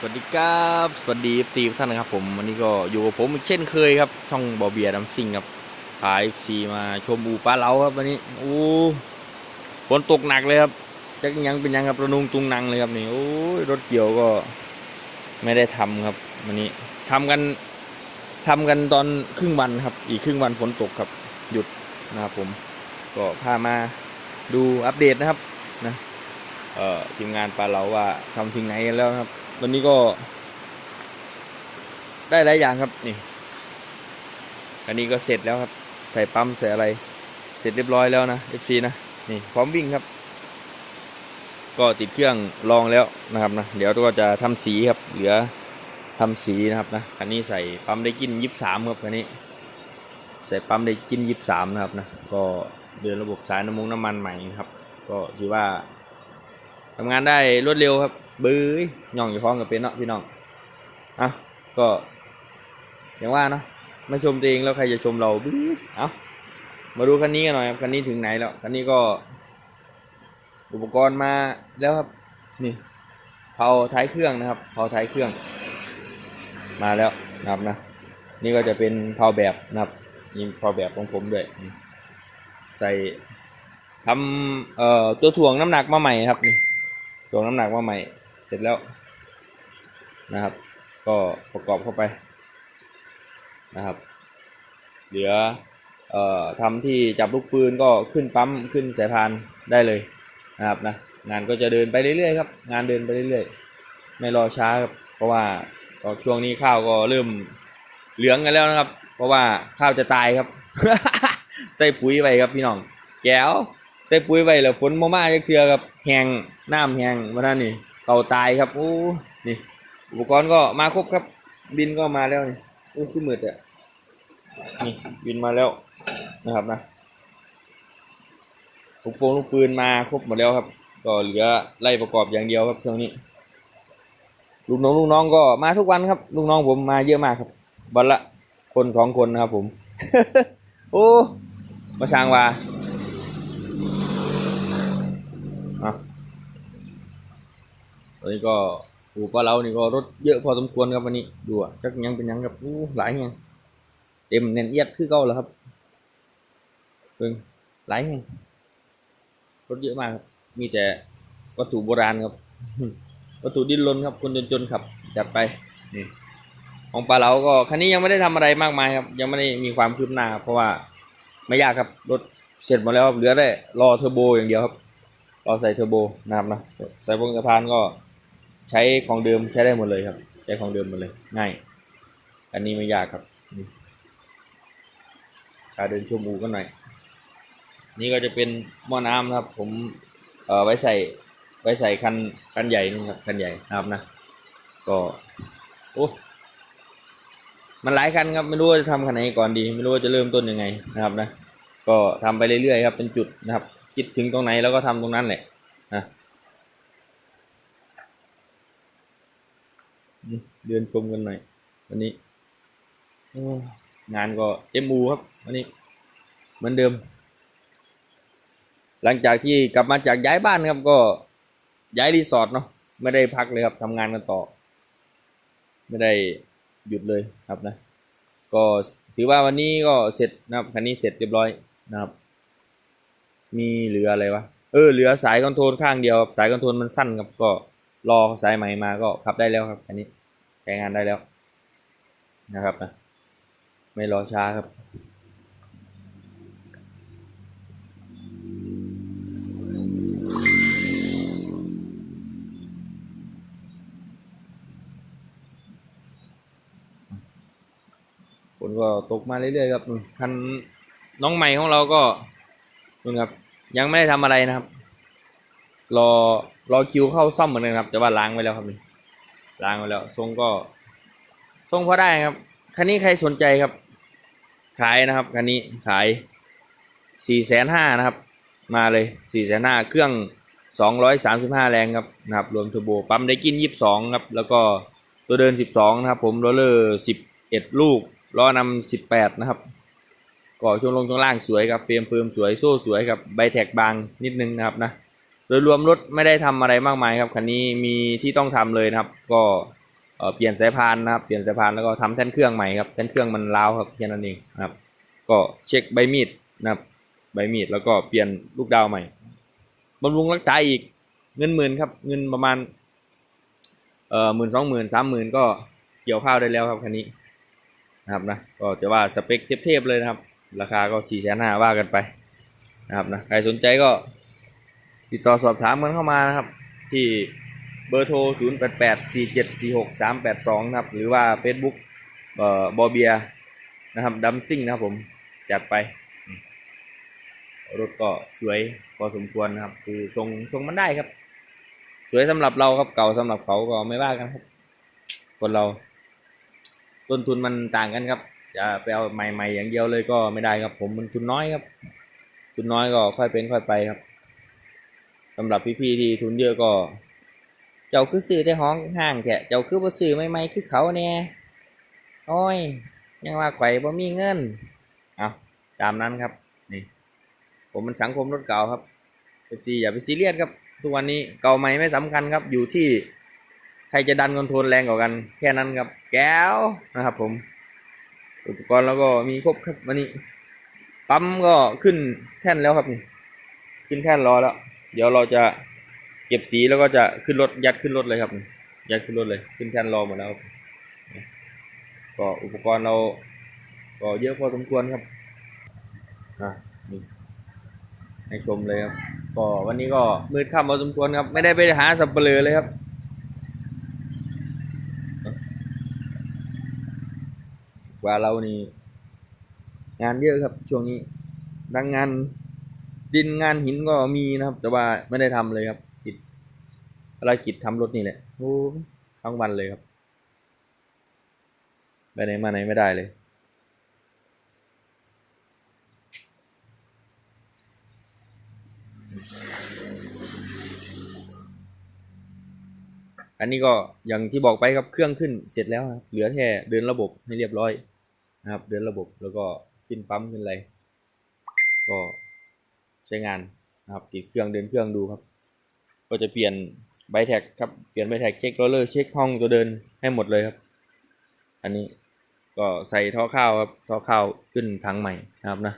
สวัสดีครับ สวัสดีซีท่านนะครับผมวันนี้ก็อยู่กับผมเช่นเคยครับ ช่องบอเบียดัมซิงครับพายซีมาชมอูปลาเล้าครับวันนี้โอ้ฝนตกหนักเลยครับจักยังเป็นยังครับระนุงตุงนังเลยครับนี่โอ้ยรถเกี่ยวก็ไม่ได้ทำครับวันนี้ทำกันทำกันตอนครึ่งวันครับ อีกครึ่งวันฝนตกครับหยุดนะครับผม ก็พามาดูอัปเดตนะครับนะเอ่อทีมงานปลาเล้าว่าทำถึงไหนกันแล้วครับ วันนี้ก็ ได้หลายอย่างครับนี่ อันนี้ก็เสร็จแล้วครับ ใส่ปั๊มใส่อะไร เสร็จเรียบร้อยแล้วนะ FC นะนี่พร้อมวิ่งครับ ก็ติดเครื่องลองแล้วนะครับนะเดี๋ยวก็จะทำสีครับเหลือทำสีนะครับนะคันนี้ใส่ปั๊มได้กินยี่สามครับคันนี้ ใส่ปั๊มได้กินยี่สามนะครับนะก็เดินระบบสายน้ำมงน้ำมันใหม่ครับ ก็ถือว่าทำงานได้รวดเร็วครับ บื้อย่องอยู่พ้องกับเป็นเนาะพี่น้องอะก็อย่างว่าเนาะไม่ชมตัวเองแล้วใครจะชมเราบื้อเอามาดูคันนี้กันหน่อยครับคันนี้ถึงไหนแล้วคันนี้ก็ อุปกรณ์มาแล้วครับนี่เผาท้ายเครื่องนะครับเผาท้ายเครื่อง มาแล้วนะครับนะ นี่ก็จะเป็นเผาแบบนะครับนี่เผาแบบของผมด้วยใส่ทำเอ่อตัวถ่วงน้ำหนักมาใหม่ครับนี่ถ่วงน้ำหนักมาใหม่ เสร็จแล้วนะครับ ก็ประกอบเข้าไปนะครับ เหลือเอ่อทำที่จับลูกปืนก็ขึ้นปั๊มขึ้นสายพานได้เลยนะครับนะงานก็จะเดินไปเรื่อยๆครับ งานเดินไปเรื่อยๆ ไม่รอช้าครับ เพราะว่าช่วงนี้ข้าวก็เริ่มเหลืองกันแล้วนะครับ เพราะว่าข้าวจะตายครับ ใส่ปุ๋ยไปครับพี่น้องแก้วใส่ปุ๋ยไว้แล้วฝนมามาจักเทือครับแหงน้ำแห้งมาท่านนี่ เต่าตายครับโอ้นี่ อุปกรณ์ก็มาครบครับ บินก็มาแล้วนี่โอ้ขึ้นมืดอะนี่บินมาแล้วนะครับนะลูกโป่งลูกปืนมาครบหมดแล้วครับ ก็เหลือไล่ประกอบอย่างเดียวครับช่วงนี้ลูกน้องลูกน้องก็มาทุกวันครับ ลูกน้องผมมาเยอะมากครับวันละคนสองคนนะครับผม โอ้มาช่างว่า ตอนนี้ก็อูปลาเรานี่ก็รถเยอะพอสมควรครับวันนี้ดูอะจักยังเป็นยังครับอู้หลายแหงเต็มแน่นเอียดคือเก่าแล้วครับเพิ่งหลายแหงรถเยอะมากครับมีแต่วัตถุโบราณครับ วัตถุดิ้นรนครับ คนจนๆขับจัดไปนี่ของปลาเราก็คันนี้ยังไม่ได้ทำอะไรมากมายครับ ยังไม่ได้มีความคืบหน้า เพราะว่าไม่ยากครับรถเสร็จหมดแล้วครับเหลือได้รอเทอร์โบอย่างเดียวครับราใส่เทอร์โบนะครับนะใส่พวงสะพานก็ ใช้ของเดิมใช้ได้หมดเลยครับ ใช้ของเดิมหมดเลย ง่าย อันนี้ไม่ยากครับการเดินชมอูกันหน่อย นี่ก็จะเป็นหม้อน้ำนะครับ ผมเอ่อไว้ใส่ไว้ใส่คันคันใหญ่นี่ครับคันใหญ่นะครับนะ ก็โอ้มันหลายคันครับไม่รู้ว่าจะทำคันไหนก่อนดี ไม่รู้ว่าจะเริ่มต้นยังไงนะครับนะ ก็ทำไปเรื่อยๆครับเป็นจุดนะครับ คิดถึงตรงไหนแล้วก็ทำตรงนั้นแหละนะอืม เดินชมกันหน่อยวันนี้งานก็เต็มูครับวันนี้ เหมือนเดิม หลังจากที่กลับมาจากย้ายบ้านครับก็ย้ายรีสอร์ทเนาะไม่ได้พักเลยครับทำงานกันต่อ ไม่ได้หยุดเลยครับนะ ก็ถือว่าวันนี้ก็เสร็จนะครับคันนี้เสร็จเรียบร้อยนะครับ มีเหลืออะไรวะเออเหลือสายคอนโทรลข้างเดียว สายคอนโทรลมันสั้นครับก็รอสายใหม่มาก็ขับได้แล้วครับอันนี้ ช้งานได้แล้วนะครับนะไม่รอช้าครับ ฝนก็ตกมาเรื่อยๆครับคันน้องใหม่ของเราก็นู่นครับ ยังไม่ได้ทำอะไรนะครับ รอรอคิวเข้าซ่อมเหมือนกันครับ แต่ว่าล้างไว้แล้วครับนี่ ล้างไว้แล้วทรงก็ทรงพอได้ครับคันนี้ใครสนใจครับ ขายนะครับคันนี้ขายสี่แสนห้านะครับ มาเลยสี่แสนห้าเครื่องสองร้อยสามสิบห้าแรงครับนะครับ รวมเทอร์โบปั๊มได้กินยี่สิบสองครับ แล้วก็ตัวเดินสิบสองนะครับผมโรลเลอร์สิบเอ็ดลูกล้อนำสิบแปดนะครับก่อช่วงลงช่วงล่างสวยครับเฟรมเฟิร์มสวยโซ่สวยครับใบแท็กบางนิดนึงนะครับนะ โดยรวมรถไม่ได้ทำอะไรมากมายครับคันนี้มีที่ต้องทำเลยนะครับ ก็เปลี่ยนสายพานนะครับ เปลี่ยนสายพานแล้วก็ทำแท่นเครื่องใหม่ครับแท่นเครื่องมันร้าวครับแค่นั้นเองนะครับ ก็เช็คใบมีดนะครับใบมีดแล้วก็เปลี่ยนลูกดาวใหม่บำรุงรักษาอีกเงินหมื่นครับ เงินประมาณเอ่อหมื่นสองหมื่นสามหมื่นก็เกี่ยวข้าวได้แล้วครับคันนี้นะครับนะก็จะว่าสเปคเทพๆเลยนะครับ ราคาก็สี่แสนห้าว่ากันไปนะครับนะใครสนใจก็ ติดต่อสอบถามกันเข้ามานะครับ ที่เบอร์โทร 0 8 8 4 7 4 6 3 8 2 นะครับ หรือว่า Facebook เอ่อบอเบียนะครับดัมซิ่งนะครับผม จัดไป รถก็สวยพอสมควรนะครับ คือทรงทรงมันได้ครับ สวยสำหรับเราครับเก่าสำหรับเขาก็ไม่ว่ากันครับ คนเรา ต้นทุนมันต่างกันครับ จะไปเอาใหม่ๆอย่างเดียวเลยก็ไม่ได้ครับ ผมมันทุนน้อยครับ ทุนน้อยก็ค่อยเป็นค่อยไปครับ สำหรับพี่ๆที่ทุนเยอะก็ เจ้าคือซื้อได้ห้องห้างแท้เจ้าคือบ่ซื้อใหม่คือเขาแน่โอ้ย ยังว่าไข่บ่มีเงินเอาตามนั้นครับนี่ ผมมันสังคมรถเก่าครับเอฟซีอย่าไปซีเรียสครับ ทุกวันนี้เก่าใหม่ไม่สำคัญครับ อยู่ที่ใครจะดันคอนโทรลแรงกว่ากัน แค่นั้นครับ แก้วนะครับ ผม อุปกรณ์แล้วก็มีครบครับวันนี้ ปั๊มก็ขึ้นแท่นแล้วครับนี่ ขึ้นแท่นรอแล้ว ดี๋ยวเราจะเก็บสีแล้วก็จะขึ้นรถยัดขึ้นรถเลยครับ ยัดขึ้นรถเลยขึ้นแท่นรอหมดแล้วก็อุปกรณ์เราก็เยอะพอสมควรครับอะนี่ให้ชมเลยครับก็วันนี้ก็มืดค่ำพอสมควรครับ ไม่ได้ไปหาสับเปลือเลยครับว่าเรานี่งานเยอะครับช่วงนี้ดังงาน ดินงานหินก็มีนะครับ แต่ว่าไม่ได้ทำเลยครับกิจอะไรกิจทำรถนี่แหละโอ้ทั้งวันเลยครับไปไหนมาไหนไม่ได้เลยอันนี้ก็อย่างที่บอกไปครับเครื่องขึ้นเสร็จแล้วครับเหลือแค่เดินระบบให้เรียบร้อยนะครับ เดินระบบแล้วก็ขึ้นปั๊มขึ้นอะไรก็ ใช้งานนะครับติดเครื่องเดินเครื่องดูครับ ก็จะเปลี่ยนไบแท็กครับเปลี่ยนไบแท็กเช็คโรลเลอร์เช็คห้องตัวเดินให้หมดเลยครับ อันนี้ก็ใส่ท่อข้าวครับท่อข้าวขึ้นถังใหม่นะครับนะ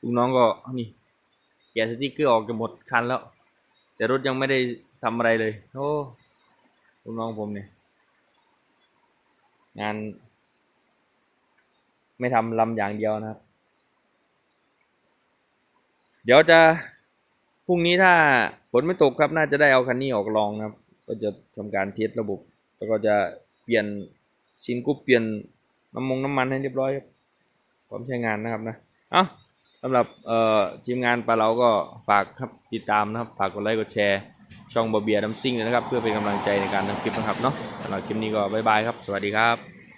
ลูกน้องก็นี่แกะสติ๊กเกอร์ออกจะหมดคันแล้ว แต่รถยังไม่ได้ทำอะไรเลยโอ้ลูกน้องผมเนี่ยงาน ไม่ทำลำอย่างเดียวนะครับ เดี๋ยวจะพรุ่งนี้ถ้าฝนไม่ตกครับ น่าจะได้เอาคันนี้ออกลองนะครับ ก็จะทำการเทสระบบ แล้วก็จะเปลี่ยนซินกุ๊ปเปลี่ยนน้ำมงน้ำมันให้เรียบร้อยพร้อมใช้งานนะครับนะเอ้าสำหรับเอ่อทีมงานปลาเราก็ฝากครับติดตามนะครับ ฝากกดไลค์กดแชร์ ช่องบอเบียดัมซิ่งเลยนะครับ เพื่อเป็นกำลังใจในการทำคลิปนะครับเนาะสำหรับคลิปนี้ก็บ๊ายบายครับ สวัสดีครับ